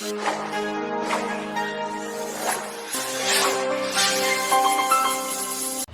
Thank you.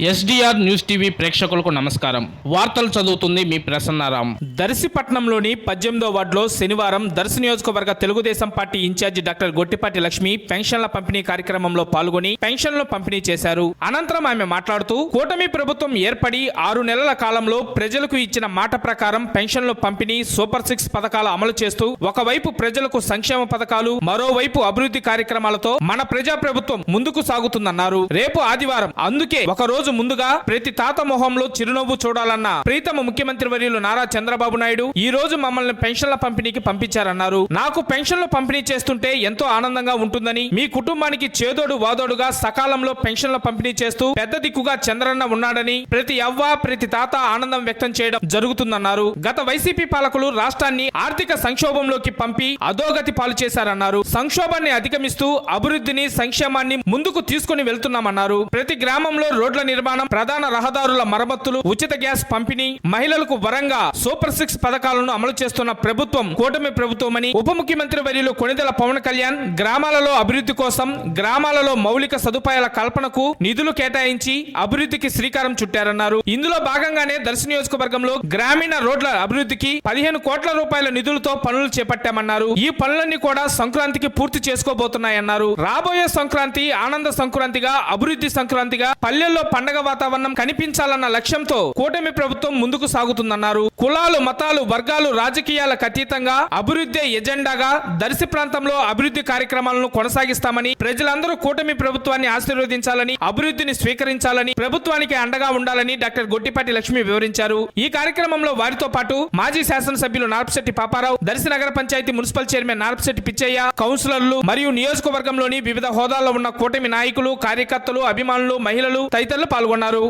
SDR news TV ప్రేక్షకులకు నమస్కారం. వార్తలు చదువుతుంది మీ ప్రసన్నారాం. దర్శిపట్నంలోని పద్దెనిమిదో వార్డులో శనివారం దర్శి నియోజకవర్గ Telugu Desam party in charge doctor Gottipati Lakshmi పెన్షన్ల పంపిణీ కార్యక్రమంలో పాల్గొని పెన్షన్లు పంపిణీ చేశారు. అనంతరం ఆమె మాట్లాడుతూ కూటమి ప్రభుత్వం ఏర్పడి ఆరు నెలల కాలంలో ప్రజలకు ఇచ్చిన మాట ప్రకారం పెన్షన్లు పంపిణీ సూపర్ సిక్స్ పథకాలు అమలు చేస్తూ ఒకవైపు ప్రజలకు సంక్షేమ పథకాలు మరోవైపు అభివృద్ధి కార్యక్రమాలతో మన ప్రజా ప్రభుత్వం ముందుకు సాగుతుందన్నారు. రేపు ఆదివారం అందుకే ఒక రోజు ముందుగా ప్రతి తాత మొహంలో చిరునవ్వు చూడాలన్న ప్రీతమ ముఖ్యమంత్రి వర్యులు నారా చంద్రబాబు నాయుడు ఈ రోజు మమ్మల్ని పెన్షన్ల పంపిణీకి పంపించారన్నారు. నాకు పెన్షన్లు పంపిణీ చేస్తుంటే ఎంతో ఆనందంగా ఉంటుందని మీ కుటుంబానికి చేదోడు వాదోడుగా సకాలంలో పెన్షన్ల పంపిణీ చేస్తూ పెద్ద దిక్కుగా చంద్రన్న ఉన్నాడని ప్రతి అవ్వ ప్రతి తాత ఆనందం వ్యక్తం చేయడం జరుగుతుందన్నారు. గత వైసీపీ పాలకులు రాష్ట్రాన్ని ఆర్థిక సంక్షోభంలోకి పంపి అధోగతి పాలు చేశారన్నారు. సంక్షోభాన్ని అధిగమిస్తూ అభివృద్ధిని సంక్షేమాన్ని ముందుకు తీసుకుని వెళ్తున్నామన్నారు. ప్రతి గ్రామంలో రోడ్ల నిర్మాణం ప్రధాన రహదారుల మరమ్మతులు ఉచిత గ్యాస్ పంపిణీ మహిళలకు వరంగా సూపర్ సిక్స్ పథకాలను అమలు చేస్తున్న ప్రభుత్వం కూటమి ప్రభుత్వమని ఉప ముఖ్యమంత్రి వర్యులు కొణిదెల పవన్ కళ్యాణ్ గ్రామాలలో అభివృద్ధి కోసం గ్రామాలలో మౌలిక సదుపాయాల కల్పనకు నిధులు కేటాయించి అభివృద్ధికి శ్రీకారం చుట్టారన్నారు. ఇందులో భాగంగానే దర్శి నియోజకవర్గంలో గ్రామీణ రోడ్ల అభివృద్ధికి పదిహేను కోట్ల రూపాయల నిధులతో పనులు చేపట్టామన్నారు. ఈ పనులన్నీ కూడా సంక్రాంతికి పూర్తి చేసుకోబోతున్నాయన్నారు. రాబోయే సంక్రాంతి ఆనంద సంక్రాంతిగా అభివృద్ధి సంక్రాంతిగా పల్లెల్లో పండగ వాతావరణం కనిపించాలన్న లక్ష్యంతో కూటమి ప్రభుత్వం ముందుకు సాగుతుందన్నారు. కులాలు మతాలు వర్గాలు రాజకీయాలకు అతీతంగా అభివృద్ధి ఎజెండాగా దర్శి ప్రాంతంలో అభివృద్ధి కార్యక్రమాలను కొనసాగిస్తామని ప్రజలందరూ కూటమి ప్రభుత్వాన్ని ఆశీర్వదించాలని అభివృద్ధిని స్వీకరించాలని ప్రభుత్వానికి అండగా ఉండాలని డాక్టర్ గొట్టిపాటి లక్ష్మి వివరించారు. ఈ కార్యక్రమంలో వారితో పాటు మాజీ శాసనసభ్యులు నార్పశెట్టి పాపారావు దర్శి నగర పంచాయతీ మున్సిపల్ చైర్మన్ నార్పశెట్టి పిచ్చయ్య కౌన్సిలర్లు మరియు నియోజకవర్గంలోని వివిధ హోదాల్లో ఉన్న కూటమి నాయకులు కార్యకర్తలు అభిమానులు మహిళలు తదితరులు పాల్గొన్నారు.